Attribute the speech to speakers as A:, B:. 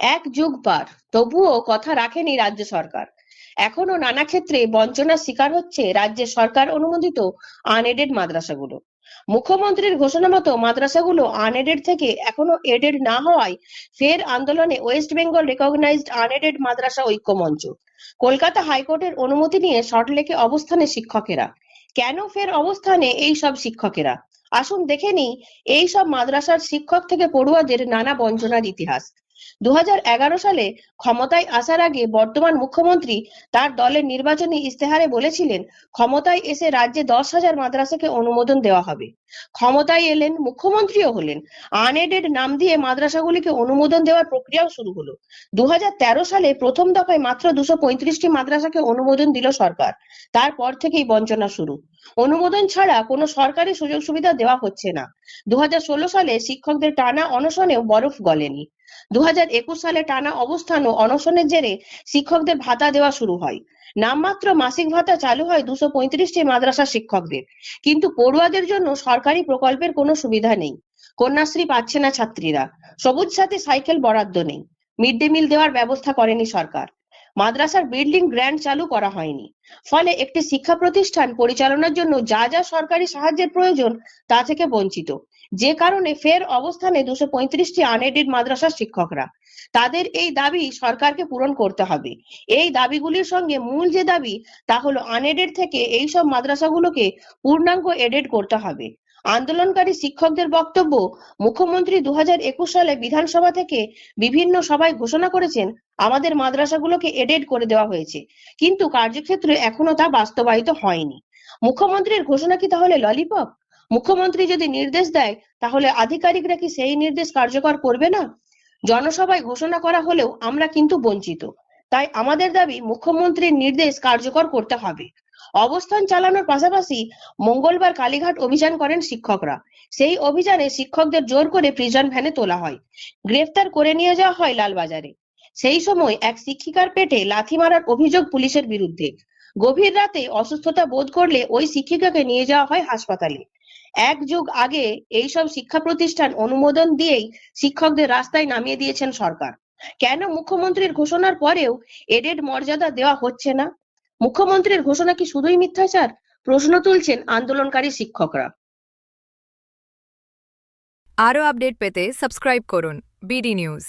A: এক যুগ পার, তবুও কথা রাখেনি রাজ্য সরকার। এখনও নানা ক্ষেত্রে বঞ্চনার শিকার হচ্ছে রাজ্যের সরকার অনুমোদিত আনএডেড মাদ্রাসাগুলো। মুখ্যমন্ত্রীর ঘোষণা মতো মাদ্রাসাগুলো আনএডেড থেকে এখনও এডেড না হওয়ায় ফের আন্দোলনে ওয়েস্ট বেঙ্গল রেকগনাইজড আনএডেড মাদ্রাসা ঐক্য মঞ্চ। কলকাতা হাইকোর্টের অনুমতি নিয়ে সল্টলেকে অবস্থানে শিক্ষকেরা। কেন ফের অবস্থানে এই সব শিক্ষকেরা? আসুন দেখে নিই, এই সব মাদ্রাসার শিক্ষক থেকে পড়ুয়াদের নানা বঞ্চনার ইতিহাস। দু হাজার এগারো সালে ক্ষমতায় আসার আগে বর্তমান মুখ্যমন্ত্রী তার দলের নির্বাচনী ইস্তেহারে বলেছিলেন, ক্ষমতায় এসে রাজ্যে দশ হাজার মাদ্রাসাকে অনুমোদন দেওয়া হবে। ক্ষমতায় এলেন মুখ্যমন্ত্রীও হলেন। আনএডেড নাম দিয়ে মাদ্রাসাগুলিকে অনুমোদন দেওয়ার প্রক্রিয়াও শুরু হলো। দু হাজার তেরো সালে প্রথম দফায় মাত্র দুশো পঁয়ত্রিশটি মাদ্রাসাকে অনুমোদন দিল সরকার। তারপর থেকেই বঞ্চনা শুরু। অনুমোদন ছাড়া কোনো সরকারি সুযোগ সুবিধা দেওয়া হচ্ছে না। দু হাজার ষোলো সালে শিক্ষকদের টানা অনশনেও বরফ গলেনি। দু হাজার একুশ সালে টানা অবস্থান ও অনশনের জেরে শিক্ষকদের ভাতা দেওয়া শুরু হয়। নামমাত্র মাসিক ভাতা চালু হয় দুশো পঁয়ত্রিশটি মাদ্রাসা শিক্ষকদের। কিন্তু পড়ুয়াদের জন্য সরকারি প্রকল্পের কোনো সুবিধা নেই। কন্যাশ্রী পাচ্ছে না ছাত্রীরা। সবুজ সাথে সাইকেল বরাদ্দ নেই। মিড ডে মিল দেওয়ার ব্যবস্থা করেনি সরকার। মাদ্রাসার বিল্ডিং গ্র্যান্ড চালু করা হয়নি। ফলে একটি শিক্ষা প্রতিষ্ঠান পরিচালনার জন্য যা যা সরকারি সাহায্যের প্রয়োজন তা থেকে বঞ্চিত। যে কারণে ফের অবস্থানে দুশো পঁয়ত্রিশটি আনএডেড মাদ্রাসার শিক্ষকরা। তাদের এই দাবি সরকারকে পূরণ করতে হবে। এই দাবিগুলির সঙ্গে মূল যে দাবি, তা হলো আনএডেড থেকে এই সব মাদ্রাসাগুলোকে পূর্ণাঙ্গ এডেড করতে হবে। আন্দোলনকারী শিক্ষকদের বক্তব্য, মুখ্যমন্ত্রী দু হাজার একুশ সালে বিধানসভা থেকে বিভিন্ন সভায় ঘোষণা করেছেন, আমাদের মাদ্রাসাগুলোকে এডেড করে দেওয়া হয়েছে। কিন্তু কার্যক্ষেত্রে এখনও তা বাস্তবায়িত হয়নি। মুখ্যমন্ত্রীর ঘোষণা কি তাহলে ললিপপ মুখ্যমন্ত্রী যদি নির্দেশ দেয়, তাহলে আধিকারিকরা কি সেই নির্দেশ কার্যকর করবে না? জনসভায় ঘোষণা করা হলেও আমরা কিন্তু বঞ্চিত। তাই আমাদের দাবি মুখ্যমন্ত্রীর নির্দেশ কার্যকর করতে হবে। অবস্থান চালানোর পাশাপাশি মঙ্গলবার কালীঘাট অভিযান করেন শিক্ষকরা। সেই অভিযানে শিক্ষকদের জোর করে প্রিজন ভ্যানে তোলা হয়। গ্রেফতার করে নিয়ে যাওয়া হয় লালবাজারে। সেই সময় এক শিক্ষিকার পেটে লাথি মারার অভিযোগ পুলিশের বিরুদ্ধে। গভীর রাতে অসুস্থতা বোধ করলে ওই শিক্ষিকাকে নিয়ে যাওয়া হয় হাসপাতালে। এক যুগ আগে এইসব শিক্ষা প্রতিষ্ঠান অনুমোদন দিয়েই শিক্ষকদের রাস্তায় নামিয়ে দিয়েছেন সরকার। কেন মুখ্যমন্ত্রীর ঘোষণার পরেও এডেড মর্যাদা দেওয়া হচ্ছে না? মুখ্যমন্ত্রীর ঘোষণা কি শুধুই মিথ্যাচার? প্রশ্ন তুলছেন আন্দোলনকারী শিক্ষকরা।
B: আরও আপডেট পেতে সাবস্ক্রাইব করুন বিডি নিউজ।